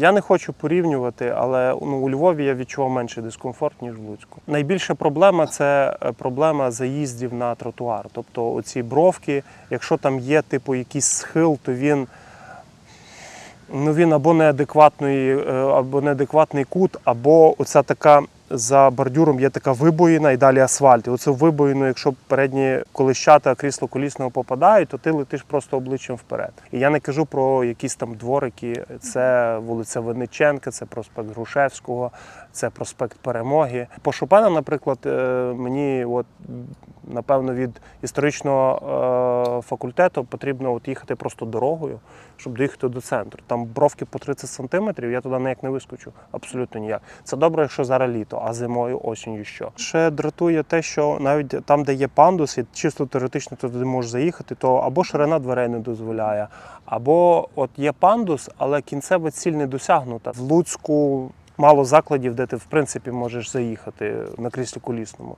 Я не хочу порівнювати, але ну, у Львові я відчував менший дискомфорт, ніж в Луцьку. Найбільша проблема це е, проблема заїздів на тротуар. Тобто оці бровки, якщо там є типу якийсь схил, то він. Ну, він або неадекватний, е, або неадекватний кут, або оця така за бордюром є така вибоїна і далі асфальт. І оцю вибоїну, якщо передні колищата крісло колісного попадають, то ти летиш просто обличчям вперед. І я не кажу про якісь там дворики. Це вулиця Винниченка, це проспект Грушевського, це проспект Перемоги. По Шопена, наприклад, е, мені от напевно від історичного е, факультету потрібно от їхати просто дорогою, щоб доїхати до центру. Там бровки по 30 сантиметрів, я туди ніяк не вискочу. Абсолютно ніяк. Це добре, якщо зараз літо, а зимою, осінню що. Ще дратує те, що навіть там, де є пандус, і чисто теоретично ти туди можеш заїхати, то або ширина дверей не дозволяє, або от є пандус, але кінцева ціль не досягнута. В Луцьку мало закладів, де ти в принципі можеш заїхати на кріслі колісному.